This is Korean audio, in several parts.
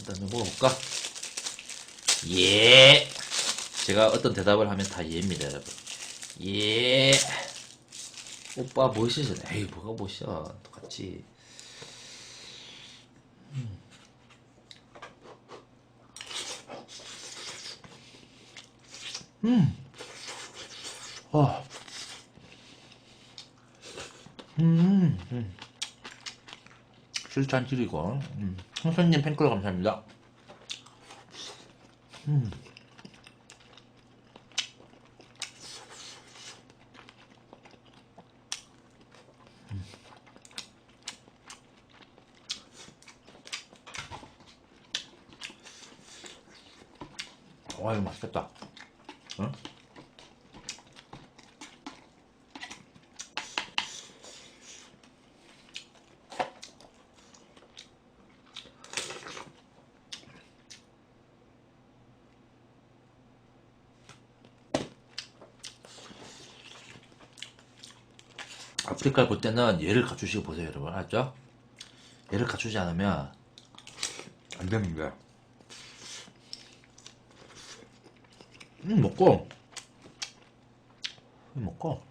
일단 좀 먹어볼까? 예. 제가 어떤 대답을 하면 다 예입니다, 여러분. 예. 오빠 멋있어. 에이, 뭐가 멋있어. 똑같지. 음. 아. 음. 음. 실찬 드리고. 음. 홍선님 팬클럽 감사합니다. 음. 와 이거 맛있겠다. 응? 아프리카를 볼 때는 얘를 갖추시고 보세요 여러분 알죠? 얘를 갖추지 않으면 안 됩니다. 음 먹고 음, 먹고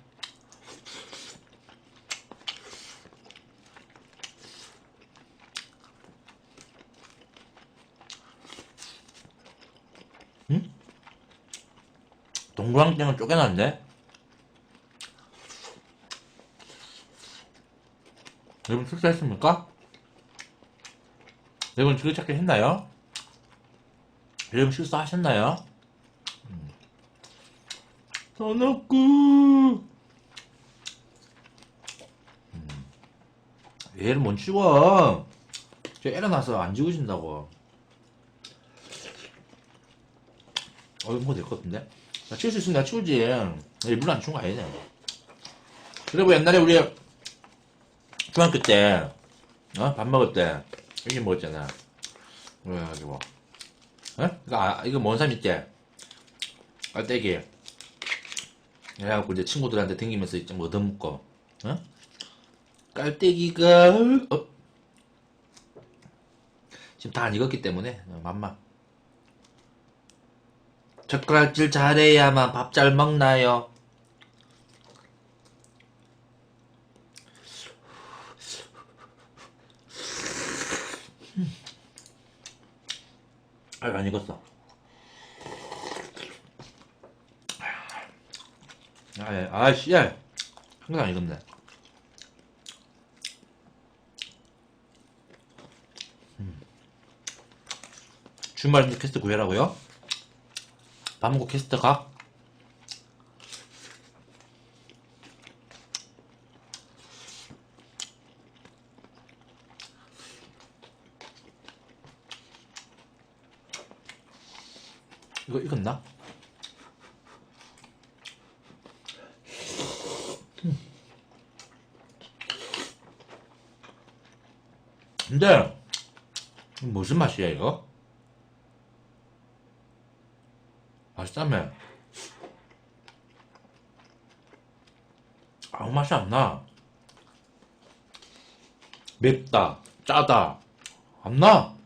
음? 동그랑땡은 쪼개놨는 여러분 식사했습니까? 여러분 즐겨찾기 했나요? 여러분 식사하셨나요? 더 넣고 음. 얘를 못 치워 저 일어나서 안 지우신다고 어 이거 뭐될 것 같은데 나 치울 수 있으면 내가 치우지 일부러 안 치운 거 아니네 그리고 옛날에 우리 중학교 때 어? 밥 먹을 때 이게 먹었잖아 그래가지고 어? 이거, 아, 이거 뭔 사람 있지? 깔때기 그래갖고 이제 친구들한테 댕기면서 뭐 얻어먹고, 어? 깔때기가, 어? 지금 다 안 익었기 때문에, 어, 맘마. 젓가락질 잘해야만 밥 잘 먹나요? 아, 안 익었어. 아, 예. 아, 씨, 야. 한개도 안 익었네. 음. 주말 이제 캐스트 구해라고요? 밥 먹고 캐스트 가? 이거 익었나? 근데 무슨 맛이야 이거? 맛있다며 아무 맛이 안 나. 맵다, 짜다, 안 나.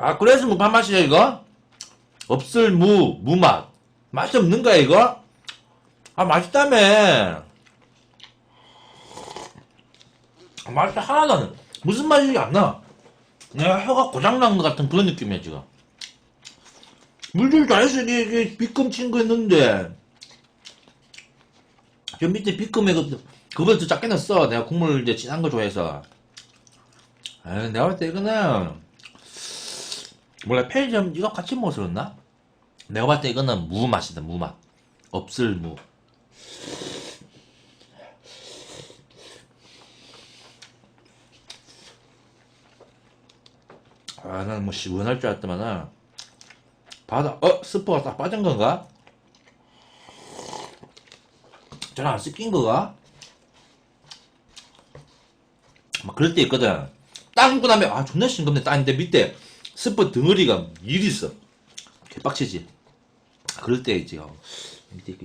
아 그래서 무슨 맛이야 이거? 없을 무, 무맛. 맛이 없는 거야 이거? 아 맛있다며. 맛이 하나도 안 나. 무슨 맛이 안 나? 내가 혀가 고장난 것 같은 그런 느낌이야, 지금. 물좀 잘했어, 이게, 비금 친 거 있는데. 저 밑에 비금에 그, 더 작게 넣었어. 내가 국물 이제 진한 거 좋아해서. 아 내가 볼 때 이거는, 몰라, 편의점 이거 같이 그랬나? 내가 봤을 때 이거는 무 맛이다, 무 맛. 없을 무. 아, 난뭐 시원할 줄 알았더만은 바다, 어? 스프가 딱 빠진 건가? 잘안 씻긴 거가? 막 그럴 때 있거든. 닦고 나면, 아, 존나 싱겁네. 닦는데 밑에 스펀 덩어리가 일이 있어. 개빡치지. 그럴 때 이제 어, 밑에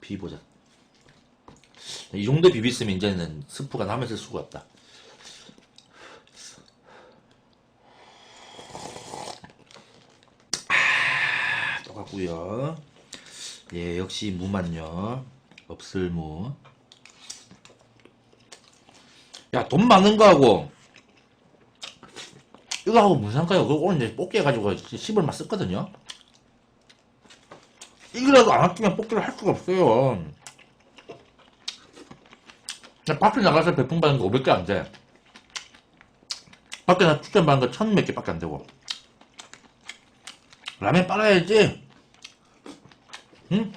비보자. 이 정도 비비스면 이제는 스프가 남아있을 수가 없다. 아, 똑같고요. 예, 역시 무만요. 없을 무. 야, 돈 많은 거하고 이거 하고 무슨 상관이야? 그거 오늘 이제 뽑기 해가지고 10을 막 썼거든요? 이거라도 안 아끼면 뽑기를 할 수가 없어요. 그냥 밖에 나가서 배풍 받는 거 500개 안 돼. 밖에 나 추천 받는 거1000몇 개밖에 안 되고. 라면 빨아야지. 응?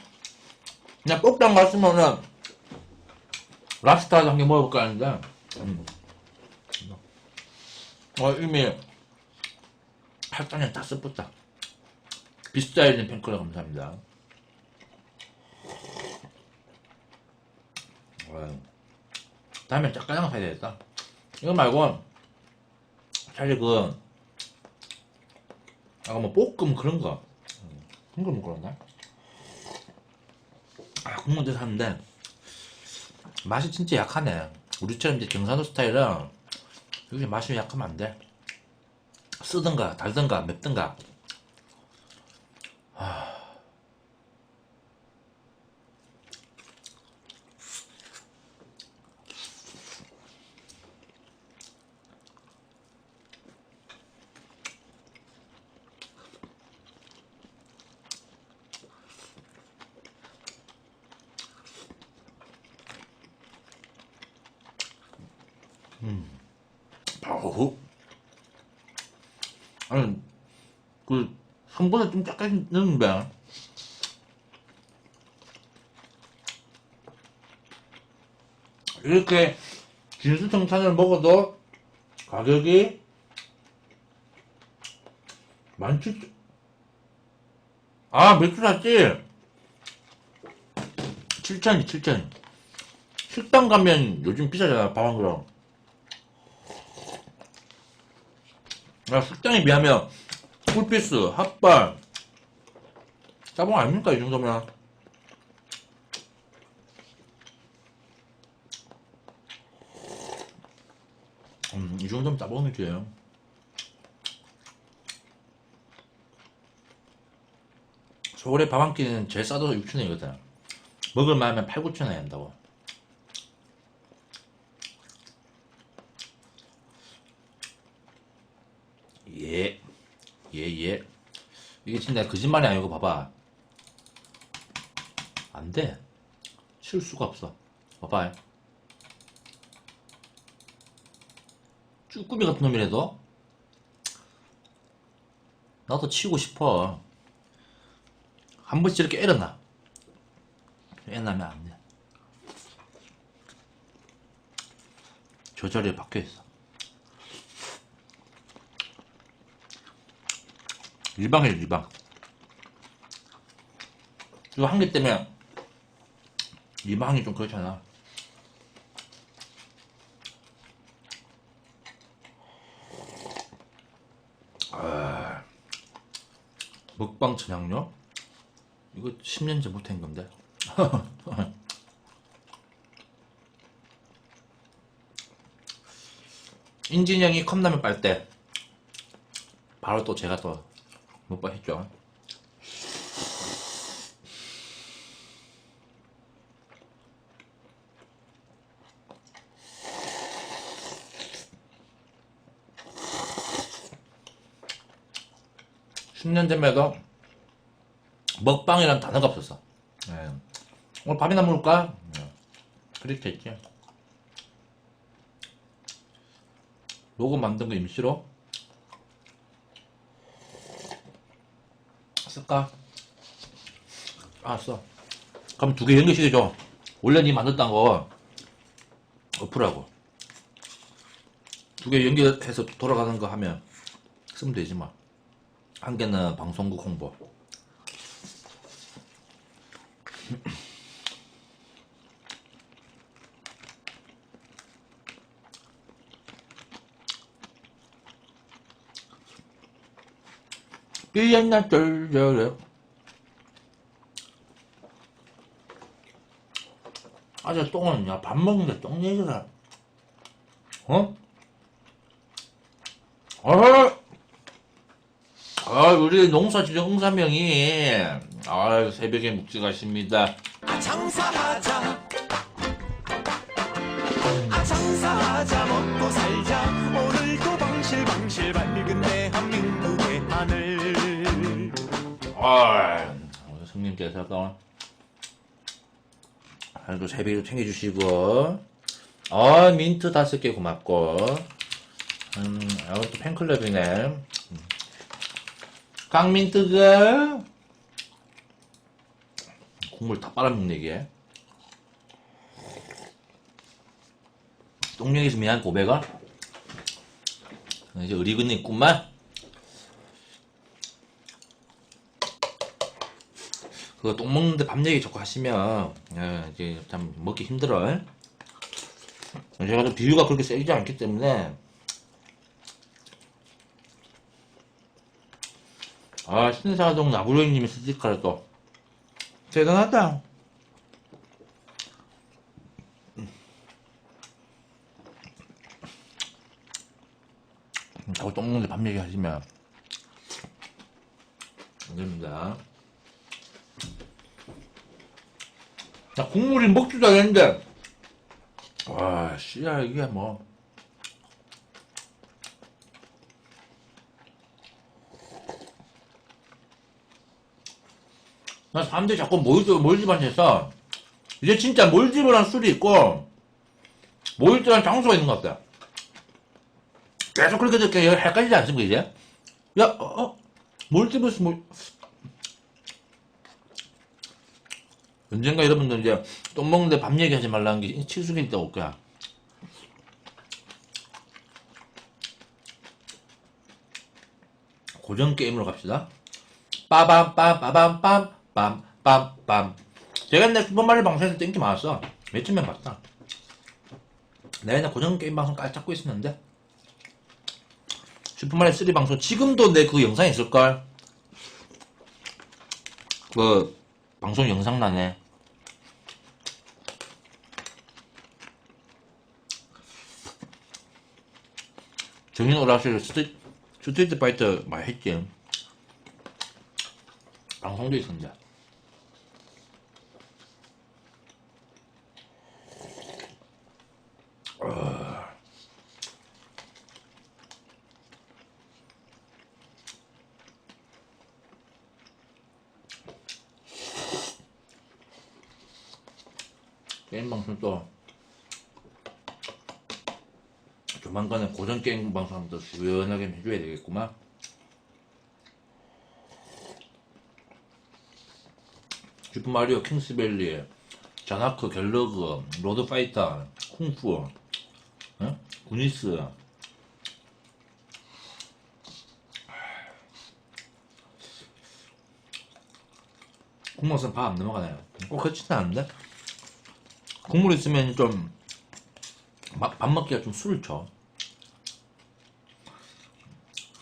그냥 꼭당 갔으면은 랍스타도 한 개 먹어볼까 하는데 음. 어 이미 팔단에 다 써붙다 비스타일린 팬클럽 감사합니다 어, 다음에 짝가장 사야 되겠다 이거 말고 차라리 그 아까 뭐 볶음 그런 거 음, 그런 거 먹으랬나? 아, 국물도 샀는데 맛이 진짜 약하네. 우리처럼 이제 경상도 스타일은 여기 맛이 약하면 안 돼. 쓰든가 달든가 맵든가. 아. 아우. 아니, 그, 한 번에 좀 약간 넣는데. 이렇게 진수청산을 먹어도 가격이 17,000, 아, 맥주 샀지? 7,000이, 7,000. 식당 가면 요즘 비싸잖아, 밥 한 그릇. 야, 식당에 비하면 풀피스, 핫발, 짜봉 아닙니까? 이 정도면. 음, 이 정도면 짜봉이지. 서울에 밥한 끼는 제일 싸도 6천원이거든. 먹을만 하면 8, 9천원 에 한다고. 예. 예, 예. 이게 진짜 거짓말이 아니고 봐봐. 안 돼. 칠 수가 없어. 봐봐. 쭈꾸미 같은 놈이라도 나도 치고 싶어. 한 번씩 이렇게 애러나. 애나면 안 돼. 저 자리에 박혀 있어. 일방이에요, 일방. 이거 한 개 때문에 일방이 좀 그렇잖아. 아, 먹방 전향료? 이거 10년 전부터 한 건데. 인진형이 컵라면 빨 때 바로 또 제가 또 먹방 했죠. 십년 전에도 먹방이란 단어가 없었어. 예. 오늘 밥이나 먹을까? 예. 그렇게 했지. 로고 만든 거 임시로 쓸까? 알았어. 그럼 두 개 연결시켜줘. 원래 니 만들었던 거 어플하고. 두 개 연결해서 돌아가는 거 하면 쓰면 되지 뭐. 한 개는 방송국 홍보. 삐였나 쩔쩔 아저 똥은 야밥 먹는데 똥 얘기를 어? 어? 아, 우리 농사 지정 응사명이, 아, 새벽에 묵직하십니다. 아 장사하자. 아 장사하자 먹고 살자. 오늘도 방실방실 밝은 대한민국의 하늘. 아, 성님께서 또, 하루도 새벽에 챙겨주시고, 아, 민트 다섯 개 고맙고, 음, 아, 또 팬클럽이네. 음. 강민트가, 국물 다 빨아먹네, 이게. 똥령에서 미안 고백아? 이제 의리근 있구만. 그거 똥 먹는데 밥 얘기 자꾸 하시면 예, 이제 참 먹기 힘들어. 제가 좀 비유가 그렇게 세지 않기 때문에 아 신사동 나부로님이 스티커를 또 대단하다. 자꾸 똥 먹는데 밥 얘기 하시면 안 됩니다. 자, 국물이 먹지도 않았는데, 와, 씨야, 이게 뭐. 나 사람들이 자꾸 몰집, 몰집한테서, 이제 진짜 몰집을 한 술이 있고, 몰집한 장소가 있는 것 같다. 계속 그렇게 듣게 헷갈리지 않습니까, 이제? 야, 어, 어? 몰집에서 뭐, 언젠가 여러분들 이제 똥 먹는데 밥 얘기하지 말라는 게 칠수가 있다고 올 거야. 고전 게임으로 갑시다. 빠밤 빰 빠밤 빰 빰 빰빰 제가 옛날 슈퍼마리오 방송에서 땡기 많았어. 명 봤다. 내가 옛날 고전 게임 방송 깔 잡고 있었는데 슈퍼마리오 3 방송 지금도 내 그 영상이 있을걸? 그 방송 영상 나네. 정인 오락실 스트, 스트리트 파이터 많이 했지. 방송도 있었는데. 어. 게임 방송 또 조만간에 고전 더 시원하게 해줘야 되겠구만. 슈퍼마리오 킹스밸리, 자나크 갤러그, 로드파이터, 쿵푸, 어? 구니스. 국물선 밥안 넘어가나요? 꼭 그렇지는 않은데? 국물 있으면 좀, 밥, 밥 먹기가 좀 술을 쳐.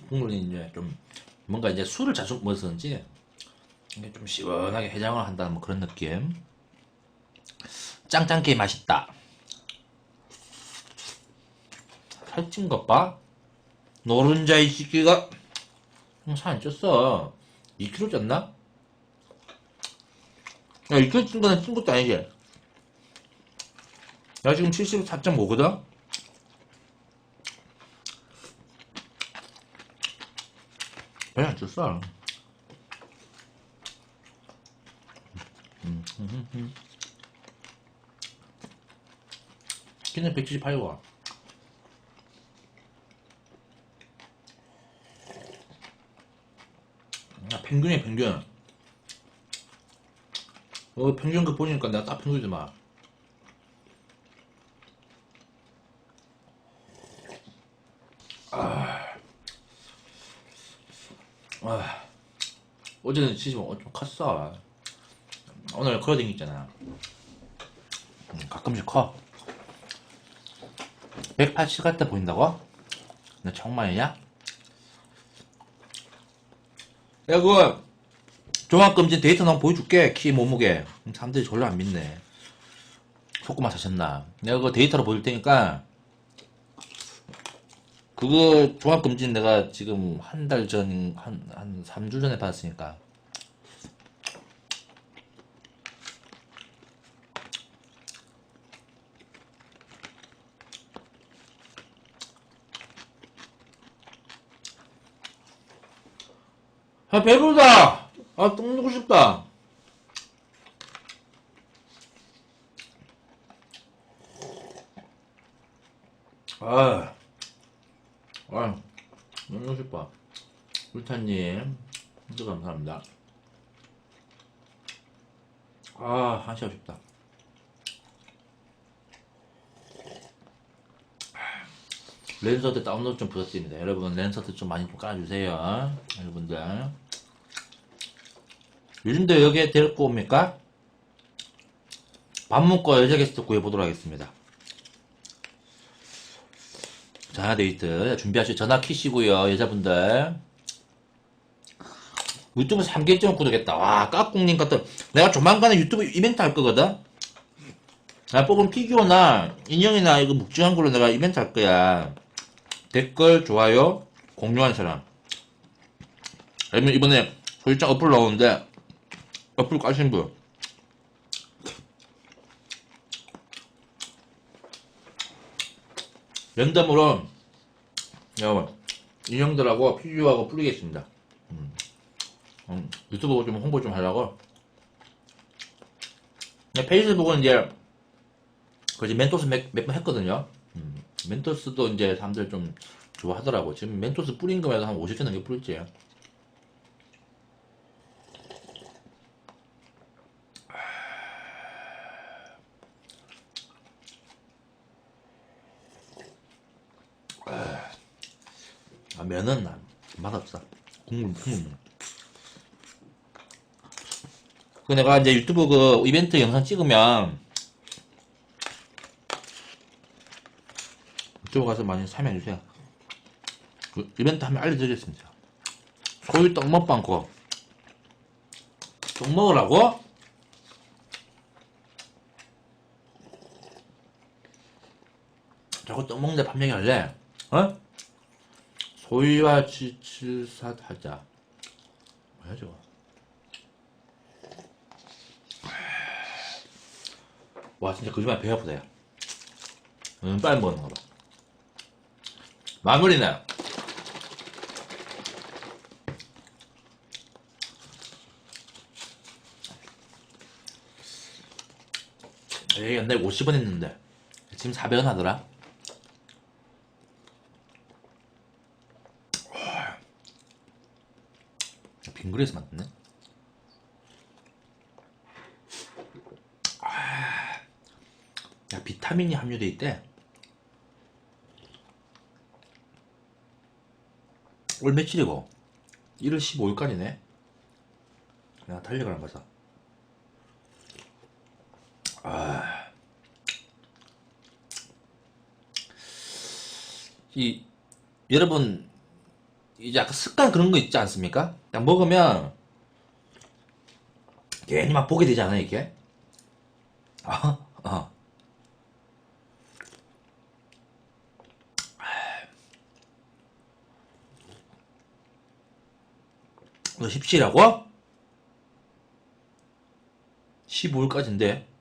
국물이 이제 좀, 뭔가 이제 술을 자주 먹었는지, 이게 좀 시원하게 해장을 한다는 뭐 그런 느낌. 짱짱게 맛있다. 살찐 것 봐. 노른자 이 새끼가 살안 쪘어. 2kg 쪘나? 야, 2kg 찐 거는 찐 것도 아니지. 나 지금 74.5거든? 별로 안 쪘어. 음, 음, 음. 키는 178와. 아, 평균이야, 평균. 어, 평균 그 보니까 내가 딱 마. 아, 어제는 75, 좀 컸어. 오늘 크로딩 있잖아. 음, 가끔씩 커. 180 같아 보인다고? 너 정말이냐? 야, 그거, 종합검진 데이터 한번 보여줄게. 키, 몸무게. 음, 사람들이 졸라 안 믿네. 속고만 사셨나. 내가 그거 데이터로 보여줄 테니까, 그거 종합금진 내가 지금 한 달 전, 한, 한 3주 전에 받았으니까. 아, 배부르다! 아, 똥 누고 싶다. 아, 아, 너무 싶다. 울타님, 진짜 감사합니다. 아, 한시 아쉽다. 랜서드 다운로드 좀 부탁드립니다. 여러분, 랜서드 좀 많이 좀 깔아주세요. 여러분들. 요즘도 여기에 데리고 옵니까? 밥 먹고 여자 게스트 구해보도록 하겠습니다. 자, 데이트. 준비하시고 전화 키시고요, 여자분들. 유튜브 3개점 구독했다. 와, 까꿍님 같은. 내가 조만간에 유튜브 이벤트 할 거거든? 나 뽑은 피규어나 인형이나 이거 묵직한 걸로 내가 이벤트 할 거야. 댓글, 좋아요, 공유한 사람. 아니면 이번에 소유장 어플 나오는데, 어플 까신 분. 랜덤으로 여러분 인형들하고 피규어하고 뿌리겠습니다. 음. 음, 유튜브 좀 홍보 좀 하려고. 페이스북은 이제 그지 멘토스 몇 번 했거든요. 음, 멘토스도 이제 사람들 좀 좋아하더라고. 지금 멘토스 뿌린 거면 한 50개 넘게 뿌렸지. 아, 면은 나- 맛없어. 국물, 국물. 그 내가 이제 유튜브 그 이벤트 영상 찍으면 유튜브 가서 많이 참여해주세요. 그 이벤트 하면 알려드리겠습니다. 소유 떡 먹방 거. 떡 먹으라고? 자꾸 떡 먹는데 밥 얘기할래? 어? 소위와 치칠삿 하자. 뭐야 저거? 와 진짜 거짓말 배 아프다 야. 음, 빨리 먹는 거 봐. 마무리네. 에이 옛날에 50원 했는데 지금 400원 하더라. 빙그레에서 만드네. 아, 야 비타민이 함유돼 있대. 올 며칠이고 1월 15일까지네. 내가 달력을 안 봐서. 아, 이 여러분 이제 약간 습관 그런 거 있지 않습니까? 그냥 먹으면 괜히 막 보게 되지 않아요, 이게? 아, 어. 너 17이라고? 15일까지인데?